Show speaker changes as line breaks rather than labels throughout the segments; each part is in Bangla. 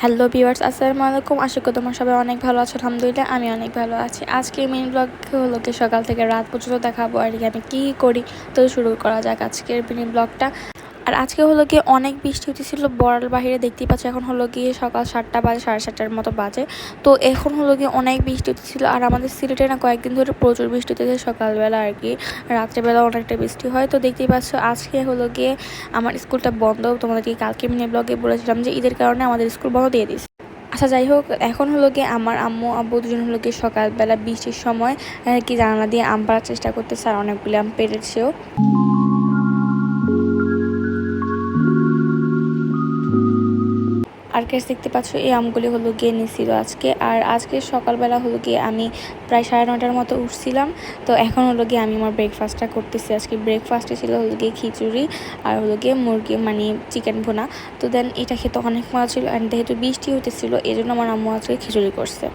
হ্যালো ভিউয়ার্স, আসসালামু আলাইকুম। আশা করি তোমার সবাই অনেক ভালো আছো। আলহামদুলিল্লাহ আমি অনেক ভালো আছি। আজকে মিনি ব্লগ হলো কি সকাল থেকে রাত পর্যন্ত দেখাবো আর কি আমি কী করি। তো শুরু করা যাক আজকের মিনি ব্লগটা আর আজকে হলো গিয়ে অনেক বৃষ্টি হতেছিল বড়াল বাহিরে দেখতেই পাচ্ছি, এখন হলো গিয়ে সকাল সাতটা বাজে, সাড়ে সাতটার মতো বাজে। তো এখন হলো গিয়ে অনেক বৃষ্টি হতেছিল আর আমাদের সিলেটে না কয়েকদিন ধরে প্রচুর বৃষ্টি হতেছে সকালবেলা আর কি, রাত্রেবেলা অনেকটা বৃষ্টি হয়। তো দেখতেই পাচ্ছ, আজকে হলো গিয়ে আমার স্কুলটা বন্ধ, তোমাদেরকে কালকে মিনি ব্লগে বলেছিলাম যে ঈদের কারণে আমাদের স্কুল বন্ধ দিয়ে দিচ্ছে আচ্ছা যাই হোক, এখন হলো গিয়ে আমার আম্মু, আব্বু দুজন হলো গিয়ে সকালবেলা বৃষ্টির সময় কি জানালা দিয়ে আম পাড়ার চেষ্টা করতেছে, আর অনেকগুলি আম পেরেছেও আর কেস দেখতে পাচ্ছ, এই আমগুলি হলো গিয়ে নিছিল আজকে। আর আজকে সকালবেলা হলো গিয়ে আমি প্রায় সাড়ে নটার মতো উঠছিলাম। তো এখন হলো গিয়ে আমি আমার ব্রেকফাস্টটা করতেছি। আজকে ব্রেকফাস্টে ছিল হলো গিয়ে খিচুড়ি আর হলো গিয়ে মুরগি মানে চিকেন ভোনা। তো দেন এটা খেতে অনেক মজা ছিল অ্যান্ড যেহেতু বৃষ্টি হতেছিল এই জন্য আমার আম্মু আজকে খিচুড়ি করছে।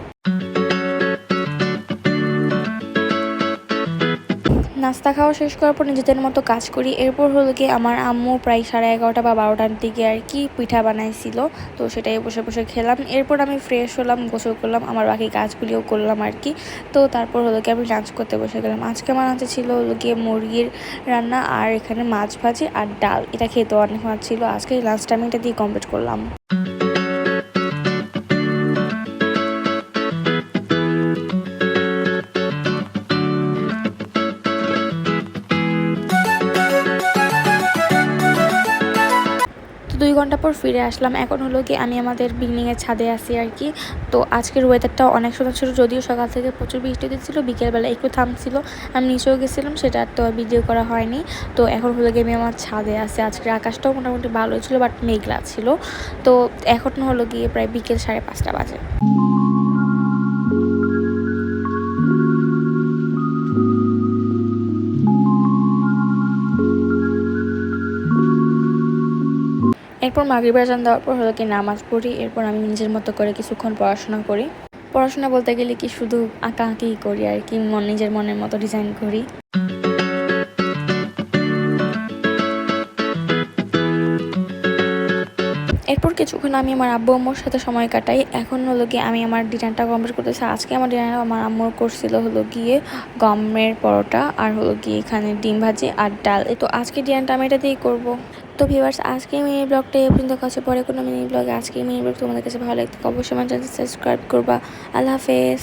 নাস্তা খাওয়া শেষ করার পর নিজেদের মতো কাজ করি। এরপর হলো কি আমার আম্মু প্রায় সাড়ে এগারোটা বা বারোটার দিকে আর কি পিঠা বানাইছিল। তো সেটাই বসে বসে খেলাম। এরপর আমি ফ্রেশ হলাম, গোসল করলাম, আমার বাকি কাজগুলিও করলাম আর কি। তো তারপর হলো কি আমি লাঞ্চ করতে বসে গেলাম। আজকে আমার হাতে ছিল হলো গিয়ে মুরগির রান্না আর এখানে মাছ ভাজি আর ডাল। এটা খেতে অনেক মাছ ছিল। আজকে লাঞ্চটা আমি এটা দিয়ে কমপ্লিট করলাম। দুই ঘণ্টা পর ফিরে আসলাম। এখন হলো কি আমি আমাদের বিল্ডিংয়ের ছাদে আসি আর কি। তো আজকের ওয়েদারটা অনেক সুন্দর ছিল, যদিও সকাল থেকে প্রচুর বৃষ্টি দিচ্ছিল বিকেলবেলা একটু থামছিল। আমি নিচেও গেছিলাম, সেটা তো ভিডিও করা হয়নি। তো এখন হলো গিয়ে আমি আমার ছাদে আসি আজকের আকাশটাও মোটামুটি ভালো ছিল বাট মেঘলা ছিল। তো এখন হলো গিয়ে প্রায় বিকেল সাড়ে পাঁচটা বাজে। এরপর মাগরিব আজান দেওয়ার পর হলো কি নামাজ পড়ি, এরপর আমি নিজের মতো করে কিছুক্ষণ পড়াশোনা করি। পড়াশোনা বলতে গেলে কি শুধু আঁকা আঁকি করি আর কি, মন নিজের মনের মতো ডিজাইন করি। এরপর কিছুক্ষণ আমি আমার আব্বু আম্মুর সাথে সময় কাটাই। এখন হলো গিয়ে আমি আমার ডিনারটা কমপ্লিট করতেছি। আজকে আমার ডিনার আমার আম্মুর করছিল হলো গিয়ে গমের পরোটা আর হলো গিয়ে এখানে ডিম ভাজি আর ডাল। তো আজকে ডিনারটা আমি এটা দিয়েই করব। তো ভিউয়ার্স আজকে মিনি ব্লগটা এই পর্যন্ত কাছে পরে কোনো মিনি ব্লগে আজকে মিনি ব্লগ তোমাদের কাছে ভালো লাগতো অবশ্যই আমার চ্যানেল সাবস্ক্রাইব করবা। আল্লাহ হাফেজ।